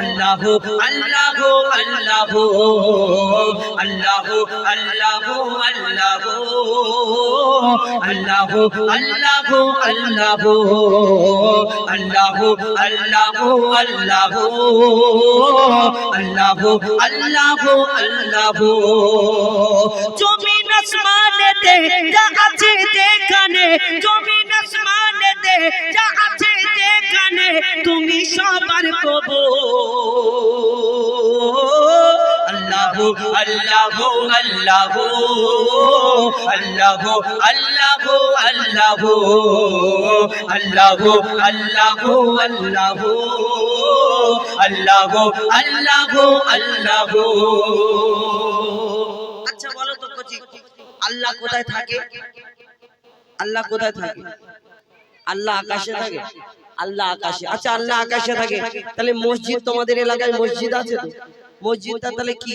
আল্লাহ আল্লাহ আল্লাহ আল্লাহ আল্লাহ আল্লাহ আল্লাহ আল্লাহ আল্লাহ আল্লাহ আল্লাহ আল্লাহ আল্লাহ আল্লাহ আল্লাহ জমিন আসমানেতে যা আছে যেখানে আল্লাহ আল্লাহ আল্লাহ আল্লাহ আল্লাহ আল্লাহ আল্লাহ আল্লাহ আল্লাহ আল্লাহ। আচ্ছা বলো তো কচি, আল্লাহ কোথায় থাকে? আল্লাহ কোথায় থাকে? আল্লাহ আকাশে থাকে? আল্লাহ আকাশে। আচ্ছা আল্লাহ আকাশে থাকে। তাহলে মসজিদ তোমাদের এলাকায় মসজিদ আছে তো? মসজিদটা তাহলে কি?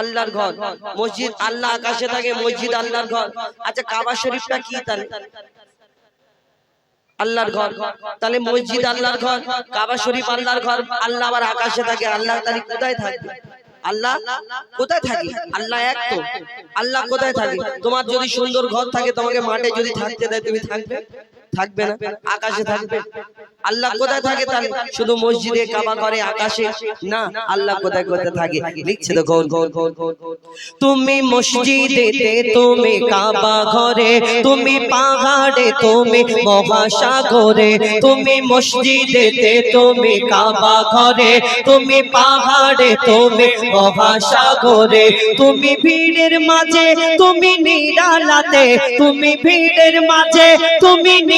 আল্লাহর ঘর। মসজিদ আল্লাহ আকাশে থাকে মসজিদ আল্লাহর ঘর। আচ্ছা কাবা শরীফটা কি তাহলে? আল্লাহর ঘর। তাহলে মসজিদ আল্লাহর ঘর কাবা শরীফ আল্লাহর ঘর আল্লাহ আবার আকাশে থাকে আল্লাহ তাহলে কোথায় থাকবে? আল্লাহ কোথায় থাকে আল্লাহ এক তো। আল্লাহ কোথায় থাকে? তোমার যদি সুন্দর ঘর থাকে তোমাকে মাঠে যদি থাকতে দেয় তুমি থাকবে? থাকবে না আকাশে থাকবে। আল্লাহ কোথায় থাকে তাহলে? শুধু মসজিদে কাবা করে আকাশে? না আল্লাহ কোথায় কোথায় থাকে? লিখছে তো গৌর গৌর গৌর তুমি মসজিদেতে তুমি কাবা ঘরে তুমি পাহাড়ে তুমি মহাসাগরে তুমি মসজিদেতে তুমি কাবা ঘরে তুমি পাহাড়ে তুমি মহাসাগরে তুমি ভিড়ের মাঝে তুমি নিরালাতে তুমি ভিড়ের মাঝে তুমি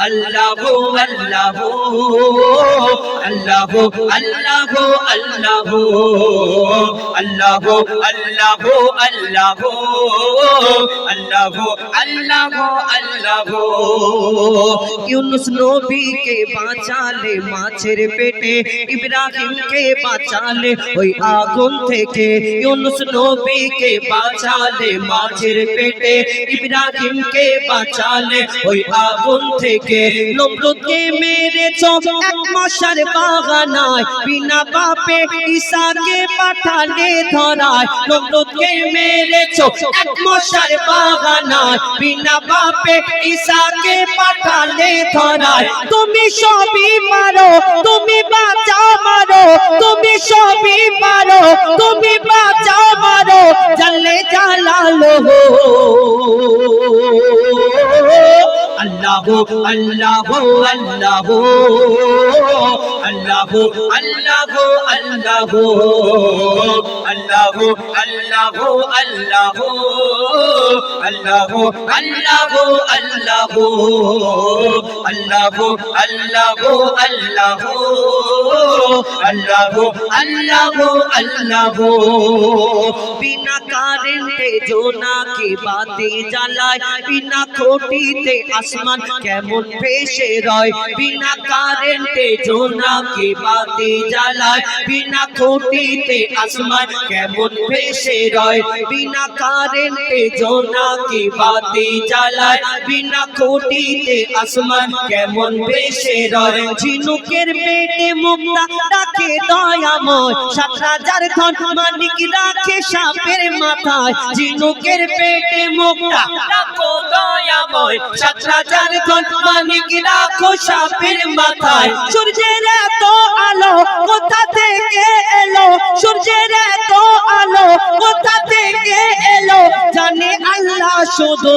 আল্লাহ আল্লাহ আল্লাহ আল্লাহ আল্লাহ আল্লাহ আল্লাহ আল্লাহ আল্লাহ আল্লাহ আল্লাহ আল্লাহ ইউনুস নবীকে বাঁচালে মাছের পেটে ইব্রাহিমকে বাঁচালে ওই আগুন থেকে ইউনুস নবীকে বাঁচালে মাছের পেটে ইব্রাহিমকে বাঁচালে ওই আগুন থেকে নমরুদকে মেরেছ এক বাগানায় বিনা বাপে ঈসাকে পাঠালে ধরায়। নমরুদকে মেরেছ এক বাগানায় বিনা বাপে ঈসাকে পাঠালে ধরায়। তুমি সবই পারো তুমি বাঁচাও মারো, তুমি সবই পারো তুমি বাঁচাও আল্লাহ আল্লাহ আল্লাহ আল্লাহ আল্লাহ আল্লাহ আল্লাহ আল্লাহ আল্লাহ আল্লাহ আল্লাহ আল্লাহ আল্লাহ আল্লাহ আল্লাহ আল্লাহ আল্লাহ আল্লাহ বিনা বাতি জ্বালায়? বিনা খুঁটিতে আসমান কেমন রয়? বিনা কারেন্টে জোনাকে বাতি জ্বালায়? ঝিনুকের পেটে মুক্তা ডাকে দয়াময়। সাত হাজার ধন মানিক রাখে সাপের মাথায়। ঝিনুকের পেটে মুক্তা। রাখো দয়াময়। সাত হাজার ধন মানিক রাখো সাপের মাথায়। সূর্যের এত আলো কোথা থেকে এলো? সূর্যের এত আলো কোথা থেকে এলো? জানে আল্লাহ শুধু।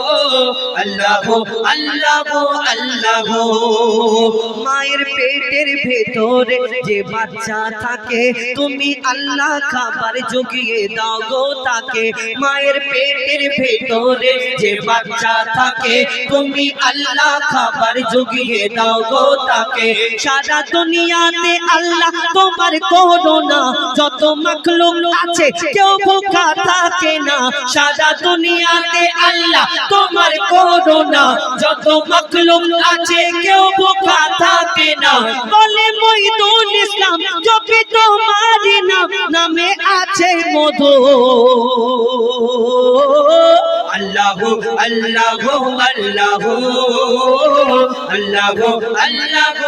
আল্লাহ আল্লাহ আল্লাহ। মায়ের পেটের ভেতরে যে বাচ্চা থাকে, তুমি আল্লাহ খাবার জুগিয়ে দাও গো তাকে। মায়ের পেটের ভেতরে যে বাচ্চা থাকে, তুমি আল্লাহ খাবার জুগিয়ে দাও গো তাকে। সারা দুনিয়াতে আল্লাহ তোমার করোনা যত মাখলুক আছে কেউ ভোকা থাকে না। সারা দুনিয়াতে আল্লাহ তোমার করোনা যত মাখলুক আছে কেউ বোকা থাকে না। বলে মইদুল ইসলাম জপি তোমার নাম, নামে আছে মধু। আল্লাহ আল্লাহ আল্লাহ আল্লাহ আল্লাহ